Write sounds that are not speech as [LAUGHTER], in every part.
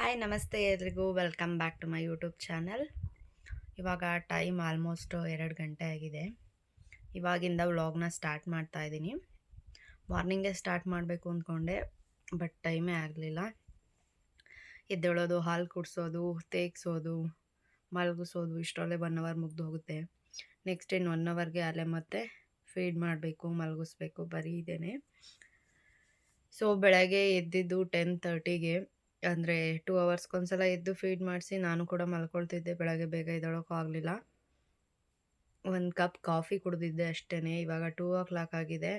Hi ನಮಸ್ತೆ ಎಲ್ರಿಗೂ. Welcome back to my YouTube channel ಇವಾಗ ಟೈಮ್ ಆಲ್ಮೋಸ್ಟ್ ಎರಡು ಗಂಟೆ ಆಗಿದೆ. ಇವಾಗಿಂದ ವ್ಲಾಗ್ನ ಸ್ಟಾರ್ಟ್ ಮಾಡ್ತಾ ಇದ್ದೀನಿ. ಮಾರ್ನಿಂಗೇ ಸ್ಟಾರ್ಟ್ ಮಾಡಬೇಕು ಅಂದ್ಕೊಂಡೆ ಬಟ್ ಟೈಮೇ ಆಗಲಿಲ್ಲ. ಎದ್ದೇಳೋದು, ಹಾಲು ಕುಡಿಸೋದು, ತೇಗಿಸೋದು, ಮಲಗಿಸೋದು, ಇಷ್ಟರಲ್ಲೇ ಒನ್ ಅವರ್ ಮುಗ್ದು ಹೋಗುತ್ತೆ. ನೆಕ್ಸ್ಟ್ ಇನ್ನು ಒನ್ ಅವರ್ಗೆ ಅಲ್ಲೇ ಮತ್ತೆ ಫೀಡ್ ಮಾಡಬೇಕು, ಮಲಗಿಸ್ಬೇಕು, ಬರೀ ಇದ್ದೇನೆ ಸೊ ಬೆಳಗ್ಗೆ ಎದ್ದಿದ್ದು ಟೆನ್ ತರ್ಟಿಗೆ ಅಂದರೆ ಟೂ ಅವರ್ಸ್ಗೊಂದ್ಸಲ ಎದ್ದು ಫೀಡ್ ಮಾಡಿಸಿ ನಾನು ಕೂಡ ಮಲ್ಕೊಳ್ತಿದ್ದೆ, ಬೆಳಗ್ಗೆ ಬೇಗ ಎದ್ದೇಳೋಕ್ಕೂ ಆಗಲಿಲ್ಲ. ಒಂದು ಕಪ್ ಕಾಫಿ ಕುಡಿದಿದ್ದೆ ಅಷ್ಟೇ ಇವಾಗ ಟೂ ಓ ಕ್ಲಾಕ್ ಆಗಿದೆ.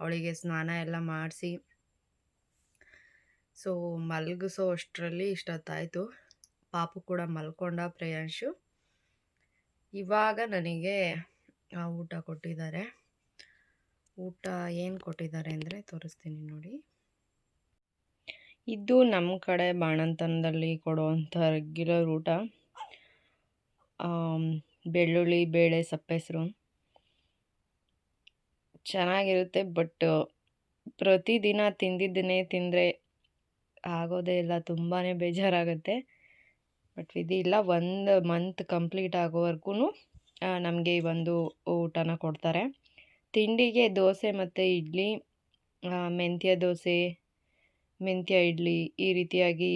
ಅವಳಿಗೆ ಸ್ನಾನ ಎಲ್ಲ ಮಾಡಿಸಿ. ಸೊ, ಮಲಗಿಸೋ ಅಷ್ಟರಲ್ಲಿ ಇಷ್ಟೊತ್ತಾಯಿತು. ಪಾಪು ಕೂಡ ಮಲ್ಕೊಂಡ ಪ್ರೇಯಾಂಶು. ಇವಾಗ ನನಗೆ ಊಟ ಕೊಟ್ಟಿದ್ದಾರೆ. ಊಟ ಏನು ಕೊಟ್ಟಿದ್ದಾರೆ ಅಂದರೆ ತೋರಿಸ್ತೀನಿ ನೋಡಿ. ಇದು ನಮ್ಮ ಕಡೆ ಬಾಣಂತನದಲ್ಲಿ ಕೊಡುವಂಥ ರೆಗ್ಯುಲರ್ ಊಟ ಬೆಳ್ಳುಳ್ಳಿ, ಬೇಳೆ, ಸಪ್ಪೆಸರು. ಚೆನ್ನಾಗಿರುತ್ತೆ, ಬಟ್ ಪ್ರತಿದಿನ ತಿಂದಿದ್ದನ್ನೇ ತಿಂದರೆ ಆಗೋದೇ ಇಲ್ಲ ತುಂಬಾ ಬೇಜಾರಾಗುತ್ತೆ. ಬಟ್ ಇದಿಲ್ಲ ಒಂದು ಮಂತ್ ಕಂಪ್ಲೀಟ್ ಆಗೋವರೆಗೂ ನಮಗೆ ಈ ಒಂದು ಊಟನ ಕೊಡ್ತಾರೆ. ತಿಂಡಿಗೆ ದೋಸೆ ಮತ್ತು ಇಡ್ಲಿ ಮೆಂತ್ಯ ದೋಸೆ ಮೆಂತ್ಯ ಇಡ್ಲಿ ಈ ರೀತಿಯಾಗಿ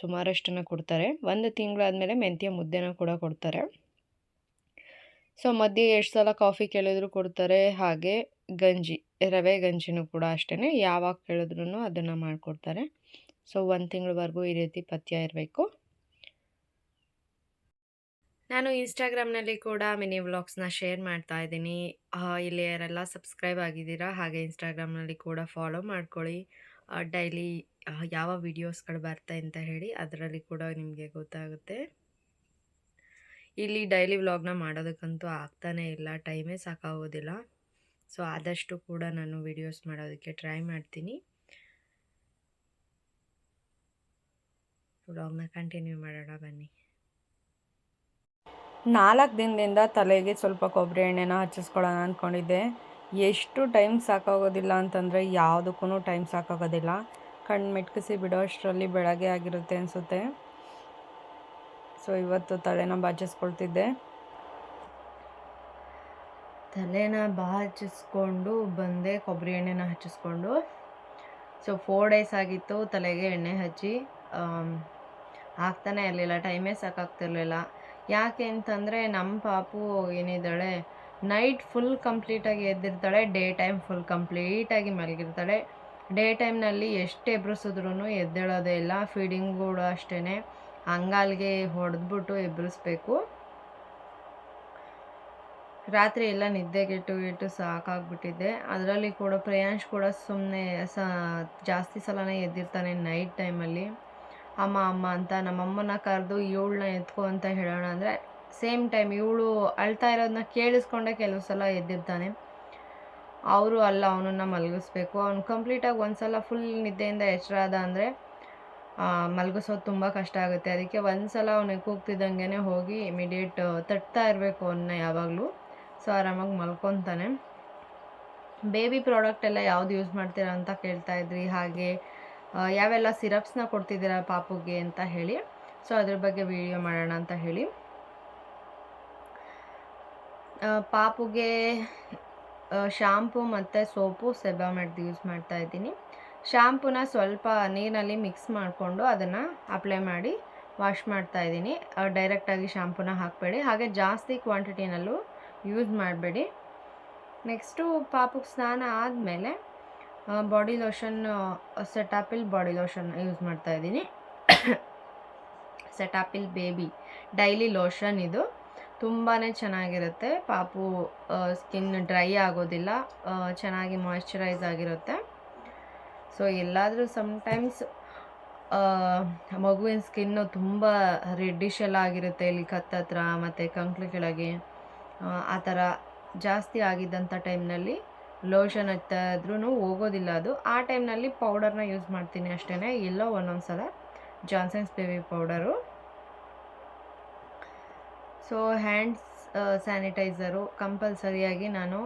ಸುಮಾರಷ್ಟನ್ನು ಕೊಡ್ತಾರೆ. ಒಂದು ತಿಂಗಳಾದಮೇಲೆ ಮೆಂತ್ಯ ಮುದ್ದೆನ ಕೂಡ ಕೊಡ್ತಾರೆ. ಸೊ, ಮಧ್ಯೆ ಎಷ್ಟು ಸಲ ಕಾಫಿ ಕೇಳಿದ್ರು ಕೊಡ್ತಾರೆ. ಹಾಗೆ ಗಂಜಿ, ರವೆ ಗಂಜಿನೂ ಕೂಡ ಅಷ್ಟೇ ಯಾವಾಗ ಕೇಳಿದ್ರು ಅದನ್ನು ಮಾಡಿಕೊಡ್ತಾರೆ. ಸೊ, ಒಂದು ತಿಂಗಳವರೆಗೂ ಈ ರೀತಿ ಪಥ್ಯ ಇರಬೇಕು. ನಾನು ಇನ್ಸ್ಟಾಗ್ರಾಮ್ನಲ್ಲಿ ಕೂಡ ಮಿನಿ ವ್ಲಾಗ್ಸ್ನ ಶೇರ್ ಮಾಡ್ತಾ ಇದ್ದೀನಿ. ಇಲ್ಲಿ ಯಾರೆಲ್ಲ ಸಬ್ಸ್ಕ್ರೈಬ್ ಆಗಿದ್ದೀರಾ, ಹಾಗೆ ಇನ್ಸ್ಟಾಗ್ರಾಮ್ನಲ್ಲಿ ಕೂಡ ಫಾಲೋ ಮಾಡ್ಕೊಳ್ಳಿ. ಡೈಲಿ ಯಾವ ವಿಡಿಯೋಸ್ಗಳು ಬರ್ತಾ ಅಂತ ಹೇಳಿ ಅದರಲ್ಲಿ ಕೂಡ ನಿಮಗೆ ಗೊತ್ತಾಗುತ್ತೆ. ಇಲ್ಲಿ ಡೈಲಿ ವ್ಲಾಗ್ನ ಮಾಡೋದಕ್ಕಂತೂ ಆಗ್ತಾನೇ ಇಲ್ಲ, ಟೈಮೇ ಸಾಕಾಗೋದಿಲ್ಲ. ಸೊ, ಆದಷ್ಟು ಕೂಡ ನಾನು ವಿಡಿಯೋಸ್ ಮಾಡೋದಕ್ಕೆ ಟ್ರೈ ಮಾಡ್ತೀನಿ. ವ್ಲಾಗ್ನ ಕಂಟಿನ್ಯೂ ಮಾಡೋಣ ಬನ್ನಿ. ನಾಲ್ಕು ದಿನದಿಂದ ತಲೆಗೆ ಸ್ವಲ್ಪ ಕೊಬ್ಬರಿ ಎಣ್ಣೆನ ಹಚ್ಚಿಸ್ಕೊಳ್ಳೋಣ ಅಂದ್ಕೊಂಡಿದ್ದೆ ಎಷ್ಟು ಟೈಮ್ ಸಾಕಾಗೋದಿಲ್ಲ ಅಂತಂದರೆ ಯಾವುದಕ್ಕೂ ಟೈಮ್ ಸಾಕಾಗೋದಿಲ್ಲ. ಕಣ್ಣು ಮೆಟ್ಕಿಸಿ ಬಿಡೋ ಅಷ್ಟರಲ್ಲಿ ಬೆಳಗ್ಗೆ ಆಗಿರುತ್ತೆ ಅನಿಸುತ್ತೆ. ಸೊ, ಇವತ್ತು ತಲೆನ ಬಾಚಿಸ್ಕೊಳ್ತಿದ್ದೆ. ತಲೆನ ಬಾಚಿಸ್ಕೊಂಡು ಬಂದೆ, ಕೊಬ್ಬರಿ ಎಣ್ಣೆನ ಹಚ್ಚಿಸ್ಕೊಂಡು. ಸೊ ಫೋರ್ ಡೇಸ್ ಆಗಿತ್ತು ತಲೆಗೆ ಎಣ್ಣೆ ಹಚ್ಚಿ. ಆಗ್ತಾನೆ ಇರಲಿಲ್ಲ ಟೈಮೇ ಸಾಕಾಗ್ತಿರ್ಲಿಲ್ಲ. ಯಾಕೆ ಅಂತಂದರೆ ನಮ್ಮ ಪಾಪು ಏನಿದ್ದಾಳೆ ನೈಟ್ ಫುಲ್ ಕಂಪ್ಲೀಟಾಗಿ ಎದ್ದಿರ್ತಾಳೆ, ಡೇ ಟೈಮ್ ಫುಲ್ ಕಂಪ್ಲೀಟಾಗಿ ಮಲಗಿರ್ತಾಳೆ. ಡೇ ಟೈಮ್ನಲ್ಲಿ ಎಷ್ಟು ಎಬ್ರಿಸಿದ್ರು ಎದ್ದೇಳೋದೇ ಇಲ್ಲ, ಫೀಡಿಂಗ್ ಕೂಡ ಅಷ್ಟೇ ಅಂಗಾಲ್ಗೆ ಹೊಡೆದ್ಬಿಟ್ಟು ಎಬ್ಬಿಸ್ಬೇಕು ರಾತ್ರಿ ಎಲ್ಲ ನಿದ್ದೆಗೆಟ್ಟು ಇಟ್ಟು ಸಾಕಾಗ್ಬಿಟ್ಟಿದ್ದೆ ಅದರಲ್ಲಿ ಕೂಡ ಪ್ರಿಯಾಂಶ್ ಕೂಡ ಸುಮ್ಮನೆ ಸ, ಜಾಸ್ತಿ ಸಲನೇ ಎದ್ದಿರ್ತಾನೆ ನೈಟ್ ಟೈಮಲ್ಲಿ. ಅಮ್ಮ ಅಮ್ಮ ಅಂತ ನಮ್ಮಮ್ಮನ ಕರೆದು ಏಳನ್ನ ಎತ್ಕೊ ಅಂತ ಹೇಳೋಣ ಅಂದರೆ ಸೇಮ್ ಟೈಮ್ ಇವಳು ಅಳ್ತಾ ಇರೋದನ್ನ ಕೇಳಿಸ್ಕೊಂಡೆ ಕೆಲವು ಸಲ ಎದ್ದಿರ್ತಾನೆ. ಅವರು ಅಲ್ಲ, ಅವನನ್ನು ಮಲಗಿಸ್ಬೇಕು. ಅವ್ನು ಕಂಪ್ಲೀಟಾಗಿ ಒಂದು ಸಲ ಫುಲ್ ನಿದ್ದೆಯಿಂದ ಎಚ್ಚರಾದ ಅಂದರೆ ಮಲಗಿಸೋದು ತುಂಬ ಕಷ್ಟ ಆಗುತ್ತೆ. ಅದಕ್ಕೆ ಒಂದು ಸಲ ಅವನಿಗೆ ಕೂಗ್ತಿದ್ದಂಗೆ ಹೋಗಿ ಇಮಿಡಿಯೇಟ್ ತಟ್ತಾ ಇರಬೇಕು ಅವನ್ನ ಯಾವಾಗಲೂ. ಸೊ ಆರಾಮಾಗಿ ಮಲ್ಕೊತಾನೆ. ಬೇಬಿ ಪ್ರಾಡಕ್ಟ್ ಎಲ್ಲ ಯಾವ್ದು ಯೂಸ್ ಮಾಡ್ತೀರಾ ಅಂತ ಕೇಳ್ತಾ ಇದ್ರಿ. ಹಾಗೆ ಯಾವೆಲ್ಲ ಸಿರಪ್ಸ್ನ ಕೊಡ್ತಿದ್ದೀರಾ ಪಾಪುಗೆ ಅಂತ ಹೇಳಿ. ಸೊ ಅದ್ರ ಬಗ್ಗೆ ವಿಡಿಯೋ ಮಾಡೋಣ ಅಂತ ಹೇಳಿ. ಪಾಪುಗೆ ಶಾಂಪು ಮತ್ತು ಸೋಪು ಸೆಬಾಮೆಡ್ ಯೂಸ್ ಮಾಡ್ತಾ ಇದ್ದೀನಿ. ಶಾಂಪೂನ ಸ್ವಲ್ಪ ನೀರಿನಲ್ಲಿ ಮಿಕ್ಸ್ ಮಾಡಿಕೊಂಡು ಅದನ್ನು ಅಪ್ಲೈ ಮಾಡಿ ವಾಶ್ ಮಾಡ್ತಾ ಇದ್ದೀನಿ. ಡೈರೆಕ್ಟಾಗಿ ಶಾಂಪೂನ ಹಾಕಬೇಡಿ. ಹಾಗೆ ಜಾಸ್ತಿ ಕ್ವಾಂಟಿಟಿನಲ್ಲೂ ಯೂಸ್ ಮಾಡಬೇಡಿ. ನೆಕ್ಸ್ಟು ಪಾಪುಗೆ ಸ್ನಾನ ಆದಮೇಲೆ body lotion Cetaphil body lotion use ಮಾಡ್ತಾ ಇದ್ದೀನಿ. [COUGHS] ಸೆಟಾಪಿಲ್ ಬೇಬಿ, ಡೈಲಿ ಲೋಷನ್ ಇದು. ತುಂಬಾ ಚೆನ್ನಾಗಿರುತ್ತೆ. ಪಾಪು ಸ್ಕಿನ್ ಡ್ರೈ ಆಗೋದಿಲ್ಲ. ಚೆನ್ನಾಗಿ ಮಾಯ್ಶ್ಚರೈಸ್ ಆಗಿರುತ್ತೆ. ಸೊ ಎಲ್ಲಾದರೂ ಸಮ್ಟೈಮ್ಸ್ ಮಗುವಿನ ಸ್ಕಿನ್ನು ತುಂಬ ರೆಡ್ಡಿಶ್ ಎಲ್ಲ ಆಗಿರುತ್ತೆ. ಇಲ್ಲಿ ಕತ್ತತ್ರ ಮತ್ತು ಕಂಕ್ಳು ಕೆಳಗೆ. ಆ, ಥರ ಜಾಸ್ತಿ ಆಗಿದ್ದಂಥ ಟೈಮ್ನಲ್ಲಿ ಲೋಷನ್ ಹಚ್ಚಾದ್ರೂ ಹೋಗೋದಿಲ್ಲ ಅದು. ಆ ಟೈಮ್ನಲ್ಲಿ ಪೌಡರ್ನ ಯೂಸ್ ಮಾಡ್ತೀನಿ ಅಷ್ಟೇ ಎಲ್ಲೋ ಒಂದೊಂದು ಸಲ Johnson's baby powder so hands sanitiser ಕಂಪಲ್ಸರಿಯಾಗಿ ನಾನು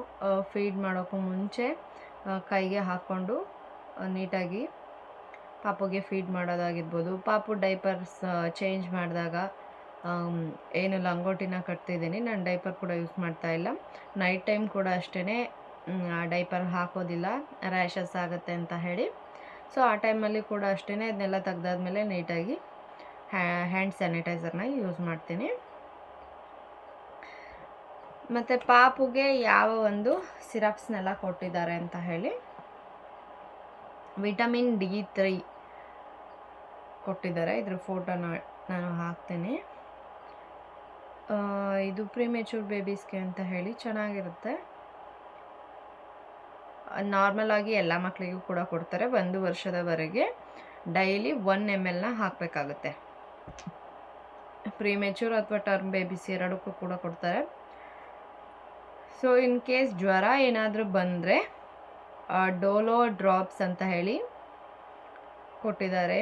ಫೀಡ್ ಮಾಡೋಕ್ಕೂ ಮುಂಚೆ ಕೈಗೆ ಹಾಕ್ಕೊಂಡು ನೀಟಾಗಿ ಪಾಪುಗೆ ಫೀಡ್ ಮಾಡೋದಾಗಿರ್ಬೋದು. ಪಾಪು ಡೈಪರ್ಸ್ ಚೇಂಜ್ ಮಾಡಿದಾಗ ಏನು ಲಂಗೋಟಿನ ಕಟ್ತಿದ್ದೀನಿ. ನಾನು ಡೈಪರ್ ಕೂಡ ಯೂಸ್ ಮಾಡ್ತಾ ಇಲ್ಲ. ನೈಟ್ ಟೈಮ್ ಕೂಡ ಅಷ್ಟೇ ಡೈಪರ್ ಹಾಕೋದಿಲ್ಲ. ರ್ಯಾಷಸ್ ಆಗುತ್ತೆ ಅಂತ ಹೇಳಿ. ಸೊ ಆ ಟೈಮಲ್ಲಿ ಕೂಡ ಅಷ್ಟೇ ಅದನ್ನೆಲ್ಲ ತೆಗ್ದಾದ್ಮೇಲೆ ನೀಟಾಗಿ ಹ್ಯಾಂಡ್ ಸ್ಯಾನಿಟೈಸರ್ನ ಯೂಸ್ ಮಾಡ್ತೀನಿ. ಮತ್ತು ಪಾಪುಗೆ ಯಾವ ಒಂದು ಸಿರಪ್ಸ್ನೆಲ್ಲ ಕೊಟ್ಟಿದ್ದಾರೆ ಅಂತ ಹೇಳಿ ವಿಟಮಿನ್ ಡಿ ತ್ರೀ ಕೊಟ್ಟಿದ್ದಾರೆ. ಇದ್ರ ಫೋಟೋನ ನಾನು ಹಾಕ್ತೀನಿ. ಇದು ಪ್ರಿಮೆಚೂರ್ ಬೇಬೀಸ್ಗೆ ಅಂತ ಹೇಳಿ ಚೆನ್ನಾಗಿರುತ್ತೆ. ನಾರ್ಮಲ್ ಆಗಿ ಎಲ್ಲ ಮಕ್ಕಳಿಗೂ ಕೂಡ ಕೊಡ್ತಾರೆ ಒಂದು ವರ್ಷದವರೆಗೆ. ಡೈಲಿ ಒನ್ ಎಂ ಎಲ್ನ ಹಾಕಬೇಕಾಗುತ್ತೆ. ಪ್ರಿಮೆಚೂರ್ ಅಥವಾ ಟರ್ಮ್ ಬೇಬೀಸ್ ಎರಡಕ್ಕೂ ಕೂಡ ಕೊಡ್ತಾರೆ. ಸೊ ಇನ್ ಕೇಸ್ ಜ್ವರ ಏನಾದರೂ ಬಂದರೆ ಡೋಲೋ ಡ್ರಾಪ್ಸ್ ಅಂತ ಹೇಳಿ ಕೊಟ್ಟಿದ್ದಾರೆ.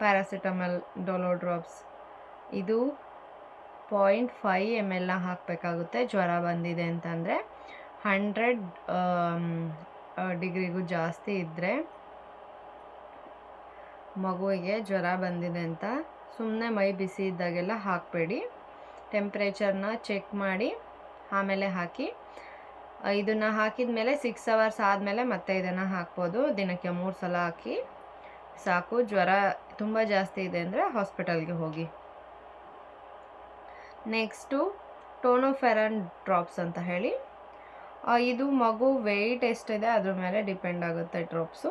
Paracetamol Dolo drops. ಇದು ಪಾಯಿಂಟ್ ಫೈ ಎಂ ಎಲ್ನ ಹಾಕಬೇಕಾಗುತ್ತೆ. ಜ್ವರ ಬಂದಿದೆ ಅಂತಂದರೆ ಹಂಡ್ರೆಡ್ ಡಿಗ್ರಿಗೂ ಜಾಸ್ತಿ ಇದ್ದರೆ ಮಗುವಿಗೆ ಜ್ವರ ಬಂದಿದೆ ಅಂತ ಸುಮ್ಮನೆ ಮೈ ಬಿಸಿ ಇದ್ದಾಗೆಲ್ಲ ಹಾಕಬೇಡಿ. ಟೆಂಪ್ರೇಚರ್ನ ಚೆಕ್ ಮಾಡಿ ಆಮೇಲೆ ಹಾಕಿ ಇದನ್ನು ಹಾಕಿದ ಮೇಲೆ ಸಿಕ್ಸ್ ಅವರ್ಸ್ ಆದಮೇಲೆ ಮತ್ತೆ ಇದನ್ನು ಹಾಕ್ಬೋದು. ದಿನಕ್ಕೆ ಮೂರು ಸಲ ಹಾಕಿ ಸಾಕು. ಜ್ವರ ತುಂಬ ಜಾಸ್ತಿ ಇದೆ ಅಂದರೆ ಹಾಸ್ಪಿಟಲ್ಗೆ ಹೋಗಿ. ನೆಕ್ಸ್ಟು ಟೋನೋಫೆರನ್ ಡ್ರಾಪ್ಸ್ ಅಂತ ಹೇಳಿ. ಇದು ಮಗು ವೆಯ್ಟ್ ಎಷ್ಟಿದೆ ಅದ್ರ ಮೇಲೆ ಡಿಪೆಂಡ್ ಆಗುತ್ತೆ ಡ್ರಾಪ್ಸು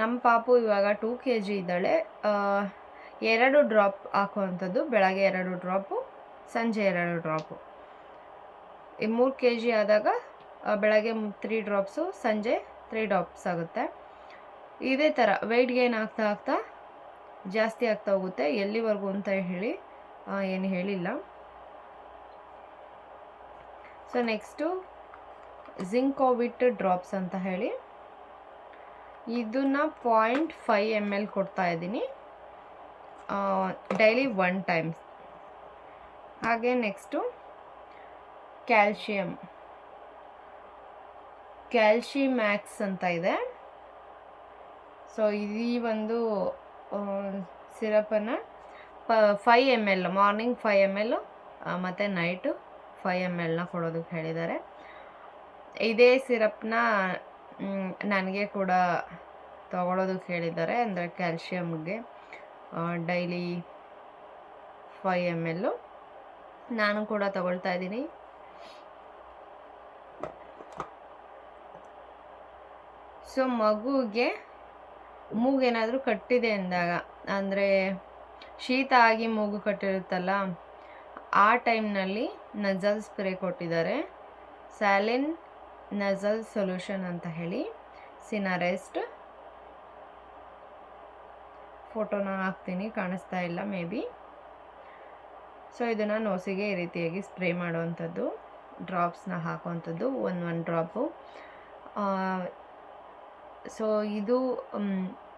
ನಮ್ಮ ಪಾಪು ಇವಾಗ ಟೂ ಕೆ ಜಿ ಇದ್ದಾಳೆ ಎರಡು ಡ್ರಾಪ್ ಹಾಕುವಂಥದ್ದು. ಬೆಳಗ್ಗೆ ಎರಡು ಡ್ರಾಪು ಸಂಜೆ ಎರಡು ಡ್ರಾಪು ಮೂರು ಕೆ ಜಿ ಆದಾಗ ಬೆಳಗ್ಗೆ ತ್ರೀ ಡ್ರಾಪ್ಸು ಸಂಜೆ ತ್ರೀ ಡ್ರಾಪ್ಸ್ ಆಗುತ್ತೆ. ಇದೇ ಥರ ವೆಯ್ಟ್ ಗೇನ್ ಆಗ್ತಾ ಆಗ್ತಾ ಜಾಸ್ತಿ ಆಗ್ತಾ ಹೋಗುತ್ತೆ. ಎಲ್ಲಿವರೆಗೂ ಅಂತ ಹೇಳಿ ಏನು ಹೇಳಿಲ್ಲ. ಸೊ ನೆಕ್ಸ್ಟು ಜಿಂಕೋವಿಟ್ ಡ್ರಾಪ್ಸ್ ಅಂತ ಹೇಳಿ. ಇದನ್ನು ಪಾಯಿಂಟ್ ಫೈ ಎಂ ಎಲ್ ಕೊಡ್ತಾ ಇದ್ದೀನಿ. ಡೈಲಿ ಒನ್ ಟೈಮ್ಸ್ ಹಾಗೆ ನೆಕ್ಸ್ಟು ಕ್ಯಾಲ್ಶಿಯಮ್ ಕ್ಯಾಲ್ಶಿಮ್ಯಾಕ್ಸ್ ಅಂತ ಇದೆ. ಸೊ ಈ ಒಂದು ಸಿರಪನ್ನು ಪ five M L morning five M L ಮತ್ತು ನೈಟು ಫೈ ಎಂ ಎಲ್ನ ಕೊಡೋದಕ್ಕೆ ಹೇಳಿದ್ದಾರೆ. ಇದೇ ಸಿರಪ್ನ ನನಗೆ ಕೂಡ ತಗೊಳ್ಳೋದಕ್ಕೆ ಹೇಳಿದ್ದಾರೆ. ಅಂದರೆ ಕ್ಯಾಲ್ಶಿಯಮ್ಗೆ ಡೈಲಿ ಫೈ ಎಂ ಎಲ್ಲು ನಾನು ಕೂಡ ತಗೊಳ್ತಾ ಇದ್ದೀನಿ. ಸೊ ಮಗುಗೆ ಮೂಗೇನಾದರೂ ಕಟ್ಟಿದೆ ಅಂದಾಗ, ಅಂದರೆ ಶೀತ ಆಗಿ ಮೂಗು ಕಟ್ಟಿರುತ್ತಲ್ಲ, ಆ ಟೈಮ್ನಲ್ಲಿ ನಜಲ್ ಸ್ಪ್ರೇ ಕೊಟ್ಟಿದ್ದಾರೆ. ಸ್ಯಾಲಿನ್ ನಜಲ್ ಸೊಲ್ಯೂಷನ್ ಅಂತ ಹೇಳಿ ಸಿನಾರೆಸ್ಟ್. ಫೋಟೋನ ಹಾಕ್ತೀನಿ, ಕಾಣಿಸ್ತಾ ಇಲ್ಲ ಮೇ ಬಿ. ಸೊ ಇದನ್ನು ನೋಸಿಗೆ ಈ ರೀತಿಯಾಗಿ ಸ್ಪ್ರೇ ಮಾಡುವಂಥದ್ದು, ಡ್ರಾಪ್ಸ್ನ ಹಾಕುವಂಥದ್ದು ಒಂದು ಒನ್ ಡ್ರಾಪು. ಸೊ ಇದು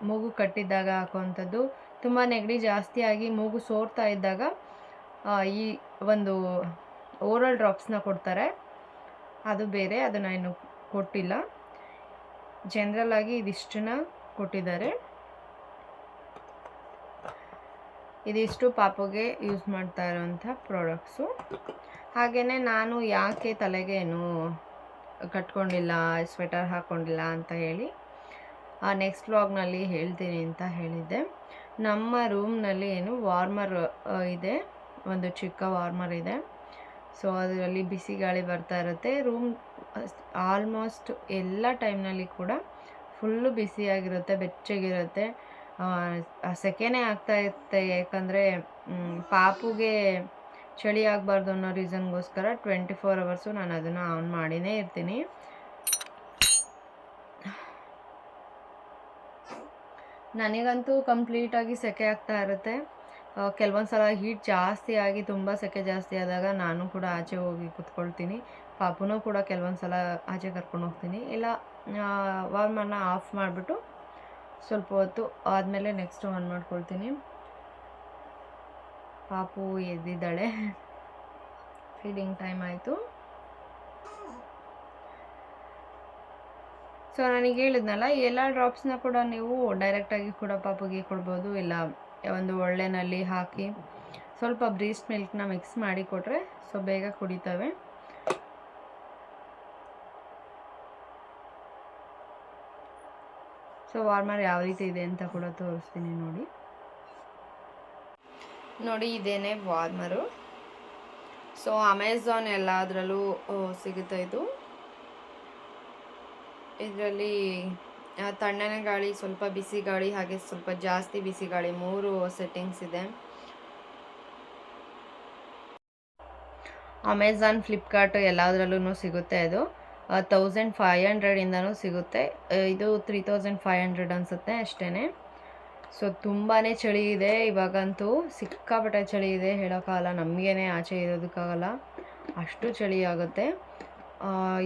ಮೂಗು ಕಟ್ಟಿದ್ದಾಗ ಹಾಕುವಂಥದ್ದು. ತುಂಬ ನೆಗಡಿ ಜಾಸ್ತಿ ಆಗಿ ಮೂಗು ಸೋರ್ತಾ ಇದ್ದಾಗ ಈ ಒಂದು ಓರಲ್ ಡ್ರಾಪ್ಸ್ನ ಕೊಡ್ತಾರೆ. ಅದು ಬೇರೆ, ಅದನ್ನು ಇನ್ನು ಕೊಟ್ಟಿಲ್ಲ. ಜನರಲ್ ಆಗಿ ಇದಿಷ್ಟನ್ನ ಕೊಟ್ಟಿದ್ದಾರೆ. ಇದಿಷ್ಟು ಪಾಪುಗೆ ಯೂಸ್ ಮಾಡ್ತಾ ಇರೋಂಥ ಪ್ರಾಡಕ್ಟ್ಸು. ಹಾಗೆಯೇ ನಾನು ಯಾಕೆ ತಲೆಗೆ ಏನು ಕಟ್ಕೊಂಡಿಲ್ಲ ಸ್ವೆಟರ್ ಹಾಕ್ಕೊಂಡಿಲ್ಲ ಅಂತ ಹೇಳಿ. ನೆಕ್ಸ್ಟ್ ವ್ಲಾಗ್ನಲ್ಲಿ ಹೇಳ್ತೀನಿ ಅಂತ ಹೇಳಿದ್ದೆ. ನಮ್ಮ ರೂಮ್ನಲ್ಲಿ ಏನು ವಾರ್ಮರ್ ಇದೆ. ಒಂದು ಚಿಕ್ಕ ವಾರ್ಮರ್ ಇದೆ. ಸೊ ಅದರಲ್ಲಿ ಬಿಸಿ ಗಾಳಿ ಬರ್ತಾ ಇರುತ್ತೆ. ರೂಮ್ ಆಲ್ಮೋಸ್ಟ್ ಎಲ್ಲ ಟೈಮ್ನಲ್ಲಿ ಕೂಡ ಫುಲ್ಲು ಬಿಸಿಯಾಗಿರುತ್ತೆ ಬೆಚ್ಚಗಿರುತ್ತೆ. ಸೆಕೆನೇ ಆಗ್ತಾ ಇರುತ್ತೆ. ಯಾಕಂದರೆ ಪಾಪುಗೆ ಚಳಿ ಆಗಬಾರ್ದು ಅನ್ನೋ ರೀಸನ್ಗೋಸ್ಕರ ಟ್ವೆಂಟಿ ಫೋರ್ ಅವರ್ಸು ನಾನು ಅದನ್ನು ಆನ್ ಮಾಡಿನೇ ಇರ್ತೀನಿ. ನನಗಂತೂ ಕಂಪ್ಲೀಟಾಗಿ ಸೆಕೆ ಆಗ್ತಾ ಇರುತ್ತೆ. ಕೆಲವೊಂದು ಸಲ ಹೀಟ್ ಜಾಸ್ತಿ ಆಗಿ ತುಂಬ ಸೆಕೆ ಜಾಸ್ತಿ ಆದಾಗ ನಾನು ಕೂಡ ಆಚೆ ಹೋಗಿ ಕುತ್ಕೊಳ್ತೀನಿ. ಪಾಪುನೂ ಕೂಡ ಕೆಲವೊಂದು ಸಲ ಆಚೆ ಕರ್ಕೊಂಡು ಹೋಗ್ತೀನಿ. ಇಲ್ಲ ವಾರ್ಮರ್ನ ಆಫ್ ಮಾಡಿಬಿಟ್ಟು ಸ್ವಲ್ಪ ಹೊತ್ತು ಆದಮೇಲೆ ನೆಕ್ಸ್ಟ್ ಆನ್ ಮಾಡ್ಕೊಳ್ತೀನಿ. ಪಾಪು ಎದ್ದಿದ್ದಾಳೆ. ಫೀಡಿಂಗ್ ಟೈಮ್ ಆಯಿತು. ಸೊ ನನಗೆ ಹೇಳಿದ್ನಲ್ಲ ಎಲ್ಲ ಡ್ರಾಪ್ಸ್ನ ಕೂಡ ನೀವು ಡೈರೆಕ್ಟಾಗಿ ಕೂಡ ಪಾಪುಗೆ ಕೊಡ್ಬೋದು, ಇಲ್ಲ ಒಂದು ಒಳ್ಳೆನಲ್ಲಿ ಹಾಕಿ ಸ್ವಲ್ಪ ಬ್ರೀಸ್ಟ್ ಮಿಲ್ಕ್ನ ಮಿಕ್ಸ್ ಮಾಡಿ ಕೊಟ್ಟರೆ ಸೊ ಬೇಗ ಕುಡಿತವೆ. ಸೊ ವಾರ್ಮರ್ ಯಾವ ರೀತಿ ಇದೆ ಅಂತ ಕೂಡ ತೋರಿಸ್ತೀನಿ ನೋಡಿ. ನೋಡಿ, ಇದೇನೆ ವಾರ್ಮರು ಸೊ ಅಮೆಝಾನ್ ಎಲ್ಲದರಲ್ಲೂ ಸಿಗುತ್ತೆ ಇದು? ಇದರಲ್ಲಿ ತಣ್ಣನೆ ಗಾಳಿ, ಸ್ವಲ್ಪ ಬಿಸಿ ಗಾಳಿ, ಹಾಗೆ ಸ್ವಲ್ಪ ಜಾಸ್ತಿ ಬಿಸಿ ಗಾಳಿ, ಮೂರು ಸೆಟ್ಟಿಂಗ್ಸ್ ಇದೆ. ಅಮೆಝಾನ್ ಫ್ಲಿಪ್ಕಾರ್ಟ್ ಎಲ್ಲದರಲ್ಲೂ ಸಿಗುತ್ತೆ ಅದು ತೌಸಂಡ್ ಫೈವ್ ಹಂಡ್ರೆಡಿಂದನೂ ಸಿಗುತ್ತೆ. ಇದು ತ್ರೀ ತೌಸಂಡ್ ಫೈವ್ ಹಂಡ್ರೆಡ್ ಅನಿಸುತ್ತೆ ಅಷ್ಟೇ ಸೊ ತುಂಬಾ ಚಳಿ ಇದೆ. ಇವಾಗಂತೂ ಸಿಕ್ಕಾಪಟ್ಟೆ ಚಳಿ ಇದೆ. ಹೇಳೋಕ್ಕಾಗಲ್ಲ, ನಮಗೇನೆ ಆಚೆ ಇರೋದಕ್ಕಾಗಲ್ಲ. ಅಷ್ಟು ಚಳಿ ಆಗುತ್ತೆ.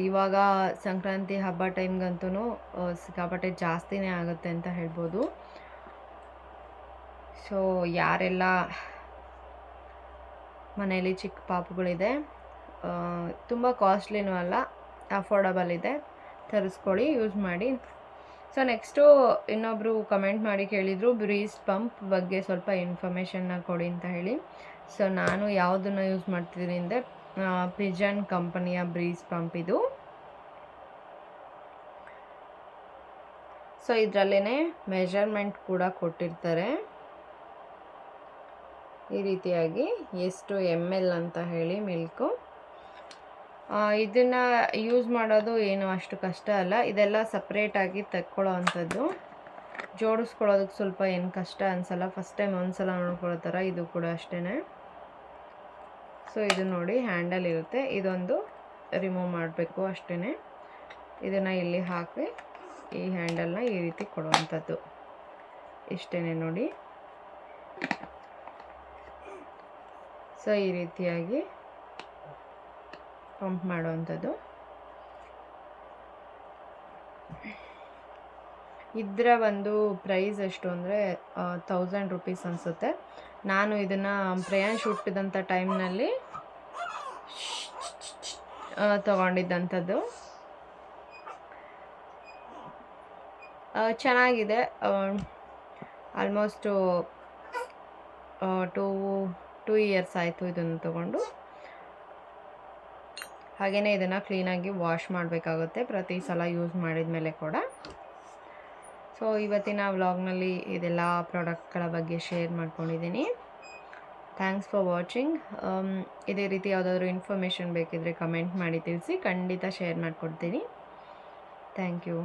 ಇವಾಗ ಸಂಕ್ರಾಂತಿ ಹಬ್ಬ ಟೈಮ್ಗಂತೂ ಸಿಕ್ಕಾಪಟ್ಟೆ ಜಾಸ್ತಿನೇ ಆಗುತ್ತೆ ಅಂತ ಹೇಳ್ಬೋದು. ಸೊ ಯಾರೆಲ್ಲ ಮನೆಯಲ್ಲಿ ಚಿಕ್ಕ ಪಾಪುಗಳಿದೆ ತುಂಬ ಕಾಸ್ಟ್ಲಿನೂ ಅಲ್ಲ, ಅಫೋರ್ಡಬಲ್ ಇದೆ, ತರಿಸ್ಕೊಳ್ಳಿ, ಯೂಸ್ ಮಾಡಿ. ಸೊ ನೆಕ್ಸ್ಟು ಇನ್ನೊಬ್ಬರು ಕಮೆಂಟ್ ಮಾಡಿ ಕೇಳಿದರು ಬ್ರೀಸ್ ಪಂಪ್ ಬಗ್ಗೆ ಸ್ವಲ್ಪ ಇನ್ಫಾರ್ಮೇಷನ್ನ ಕೊಡಿ ಅಂತ ಹೇಳಿ. ಸೊ ನಾನು ಯಾವುದನ್ನು ಯೂಸ್ ಮಾಡ್ತಿದ್ದೀನಿ ಅಂದರೆ ಪಿಜನ್ ಕಂಪನಿಯ ಬ್ರೀಸ್ ಪಂಪ್ ಇದು. ಸೊ ಇದರಲ್ಲೇ ಮೆಜರ್ಮೆಂಟ್ ಕೂಡ ಕೊಟ್ಟಿರ್ತಾರೆ. ಈ ರೀತಿಯಾಗಿ ಎಷ್ಟು ಎಂ ಎಲ್ ಅಂತ ಹೇಳಿ ಮಿಲ್ಕು ಇದನ್ನು ಯೂಸ್ ಮಾಡೋದು ಏನು ಅಷ್ಟು ಕಷ್ಟ ಅಲ್ಲ. ಇದೆಲ್ಲ ಸಪ್ರೇಟಾಗಿ ತೆಕ್ಕೊಳ್ಳೋ ಅಂಥದ್ದು. ಜೋಡಿಸ್ಕೊಳ್ಳೋದಕ್ಕೆ ಸ್ವಲ್ಪ ಏನು ಕಷ್ಟ ಅನಿಸಲ್ಲ. ಫಸ್ಟ್ ಟೈಮ್ ಒಂದು ಸಲ ನೋಡ್ಕೊಳ್ಳೋ ಥರ ಇದು ಕೂಡ ಅಷ್ಟೇ ಸೊ, ಇದು ನೋಡಿ ಹ್ಯಾಂಡಲ್ ಇರುತ್ತೆ. ಇದೊಂದು ರಿಮೂವ್ ಮಾಡಬೇಕು ಅಷ್ಟೇ ಇದನ್ನು ಇಲ್ಲಿ ಹಾಕಿ ಈ ಹ್ಯಾಂಡಲ್ನ ಈ ರೀತಿ ಕೊಡುವಂಥದ್ದು. ಇಷ್ಟೇ ನೋಡಿ. ಸೊ, ಈ ರೀತಿಯಾಗಿ ಪಂಪ್ ಮಾಡುವಂಥದ್ದು. ಇದರ ಒಂದು ಪ್ರೈಸ್ ಎಷ್ಟು ಅಂದರೆ ತೌಸಂಡ್ ರುಪೀಸ್ ಅನಿಸುತ್ತೆ. ನಾನು ಇದನ್ನು ಪ್ರಯಾಣ ಶುಟ್ಟಿದಂಥ ಟೈಮ್ನಲ್ಲಿ ತಗೊಂಡಿದ್ದಂಥದ್ದು. ಚೆನ್ನಾಗಿದೆ. ಆಲ್ಮೋಸ್ಟು ಟೂ ಟೂ ಇಯರ್ಸ್ ಆಯಿತು ಇದನ್ನು ತಗೊಂಡು. ಹಾಗೆಯೇ ಇದನ್ನು ಕ್ಲೀನಾಗಿ ವಾಶ್ ಮಾಡಬೇಕಾಗುತ್ತೆ. ಪ್ರತಿ ಸಲ ಯೂಸ್ ಮಾಡಿದ ಮೇಲೆ ಕೂಡ. ಸೊ ಇವತ್ತಿನ ವ್ಲಾಗ್ನಲ್ಲಿ ಇದೆಲ್ಲ ಪ್ರಾಡಕ್ಟ್ಗಳ ಬಗ್ಗೆ ಶೇರ್ ಮಾಡ್ಕೊಂಡಿದ್ದೀನಿ. ಥ್ಯಾಂಕ್ಸ್ ಫಾರ್ ವಾಚಿಂಗ್ ಇದೇ ರೀತಿ ಯಾವುದಾದ್ರೂ ಇನ್ಫಾರ್ಮೇಷನ್ ಬೇಕಿದ್ದರೆ ಕಮೆಂಟ್ ಮಾಡಿ ತಿಳಿಸಿ. ಖಂಡಿತ ಶೇರ್ ಮಾಡಿಕೊಡ್ತೀನಿ. Thank you